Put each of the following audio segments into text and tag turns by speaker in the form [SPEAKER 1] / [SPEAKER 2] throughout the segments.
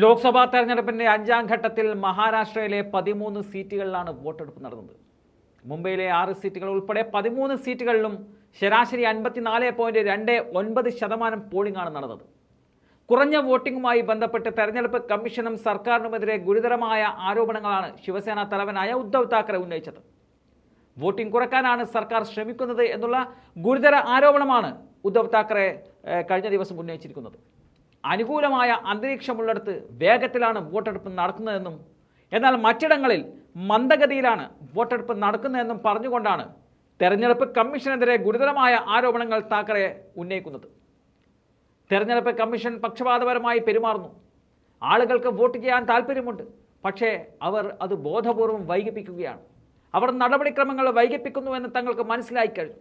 [SPEAKER 1] ലോക്സഭാ തെരഞ്ഞെടുപ്പിന്റെ അഞ്ചാം ഘട്ടത്തിൽ മഹാരാഷ്ട്രയിലെ പതിമൂന്ന് സീറ്റുകളിലാണ് വോട്ടെടുപ്പ് നടന്നത്. മുംബൈയിലെ ആറ് സീറ്റുകൾ ഉൾപ്പെടെ പതിമൂന്ന് സീറ്റുകളിലും ശരാശരി അൻപത്തിനാല് പോയിന്റ് രണ്ട് ഒൻപത് ശതമാനം പോളിംഗ് ആണ് നടന്നത്. കുറഞ്ഞ വോട്ടിംഗുമായി ബന്ധപ്പെട്ട് തെരഞ്ഞെടുപ്പ് കമ്മീഷനും സർക്കാരിനുമെതിരെ ഗുരുതരമായ ആരോപണങ്ങളാണ് ശിവസേന തലവനായ ഉദ്ധവ് താക്കറെ ഉന്നയിച്ചത്. വോട്ടിംഗ് കുറക്കാനാണ് സർക്കാർ ശ്രമിക്കുന്നത് എന്നുള്ള ഗുരുതര ആരോപണമാണ് ഉദ്ധവ് താക്കറെ കഴിഞ്ഞ ദിവസം ഉന്നയിച്ചിരിക്കുന്നത്. അനുകൂലമായ അന്തരീക്ഷമുള്ളിടത്ത് വേഗത്തിലാണ് വോട്ടെടുപ്പ് നടക്കുന്നതെന്നും എന്നാൽ മറ്റിടങ്ങളിൽ മന്ദഗതിയിലാണ് വോട്ടെടുപ്പ് നടക്കുന്നതെന്നും പറഞ്ഞുകൊണ്ടാണ് തെരഞ്ഞെടുപ്പ് കമ്മീഷനെതിരെ ഗുരുതരമായ ആരോപണങ്ങൾ താക്കറെ ഉന്നയിക്കുന്നത്. തെരഞ്ഞെടുപ്പ് കമ്മീഷൻ പക്ഷപാതപരമായി പെരുമാറുന്നു. ആളുകൾക്ക് വോട്ട് ചെയ്യാൻ താല്പര്യമുണ്ട് പക്ഷേ അവർ അത് ബോധപൂർവം വൈകിപ്പിക്കുകയാണ്. അവർ നടപടിക്രമങ്ങൾ വൈകിപ്പിക്കുന്നുവെന്ന് തങ്ങൾക്ക് മനസ്സിലായി കഴിഞ്ഞു.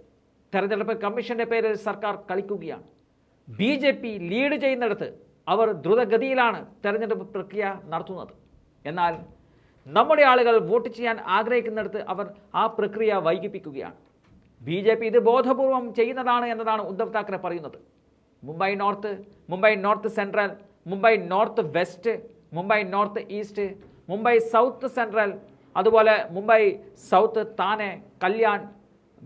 [SPEAKER 1] തെരഞ്ഞെടുപ്പ് കമ്മീഷന്റെ പേരിൽ സർക്കാർ കളിക്കുകയാണ്. ബി ജെ പി ലീഡ് ചെയ്യുന്നിടത്ത് അവർ ദ്രുതഗതിയിലാണ് തെരഞ്ഞെടുപ്പ് പ്രക്രിയ നടത്തുന്നത്. എന്നാൽ നമ്മുടെ ആളുകൾ വോട്ട് ചെയ്യാൻ ആഗ്രഹിക്കുന്നിടത്ത് അവർ ആ പ്രക്രിയ വൈകിപ്പിക്കുകയാണ്. ബി ജെ പി ഇത് ബോധപൂർവം ചെയ്യുന്നതാണ് എന്നതാണ് ഉദ്ധവ് താക്കറെ പറയുന്നത്. Mumbai north Mumbai north central Mumbai north west Mumbai north east Mumbai south central അതുപോലെ മുംബൈ സൗത്ത് താനെ കല്യാൺ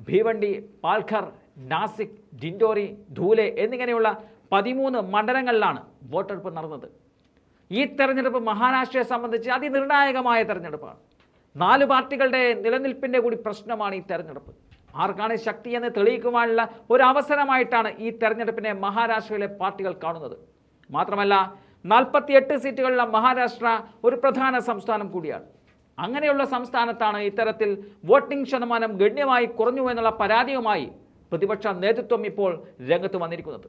[SPEAKER 1] ഭീവണ്ടി പാൽഘർ നാസിക് ഡിൻഡോറി ധൂലെ എന്നിങ്ങനെയുള്ള പതിമൂന്ന് മണ്ഡലങ്ങളിലാണ് വോട്ടെടുപ്പ് നടന്നത്. ഈ തെരഞ്ഞെടുപ്പ് മഹാരാഷ്ട്രയെ സംബന്ധിച്ച് അതിനിർണായകമായ തെരഞ്ഞെടുപ്പാണ്. നാല് പാർട്ടികളുടെ നിലനിൽപ്പിന്റെ കൂടി പ്രശ്നമാണ് ഈ തെരഞ്ഞെടുപ്പ്. ആർക്കാണ് ശക്തി എന്ന് തെളിയിക്കുവാനുള്ള ഒരു അവസരമായിട്ടാണ് ഈ തെരഞ്ഞെടുപ്പിനെ മഹാരാഷ്ട്രയിലെ പാർട്ടികൾ കാണുന്നത്. മാത്രമല്ല നാൽപ്പത്തിയെട്ട് സീറ്റുകളുള്ള മഹാരാഷ്ട്ര ഒരു പ്രധാന സംസ്ഥാനം കൂടിയാണ്. അങ്ങനെയുള്ള സംസ്ഥാനത്താണ് ഇത്തരത്തിൽ വോട്ടിംഗ് ശതമാനം ഗണ്യമായി കുറഞ്ഞു എന്നുള്ള പരാതിയുമായി പ്രതിപക്ഷ നേതൃത്വം ഇപ്പോൾ രംഗത്ത് വന്നിരിക്കുന്നത്.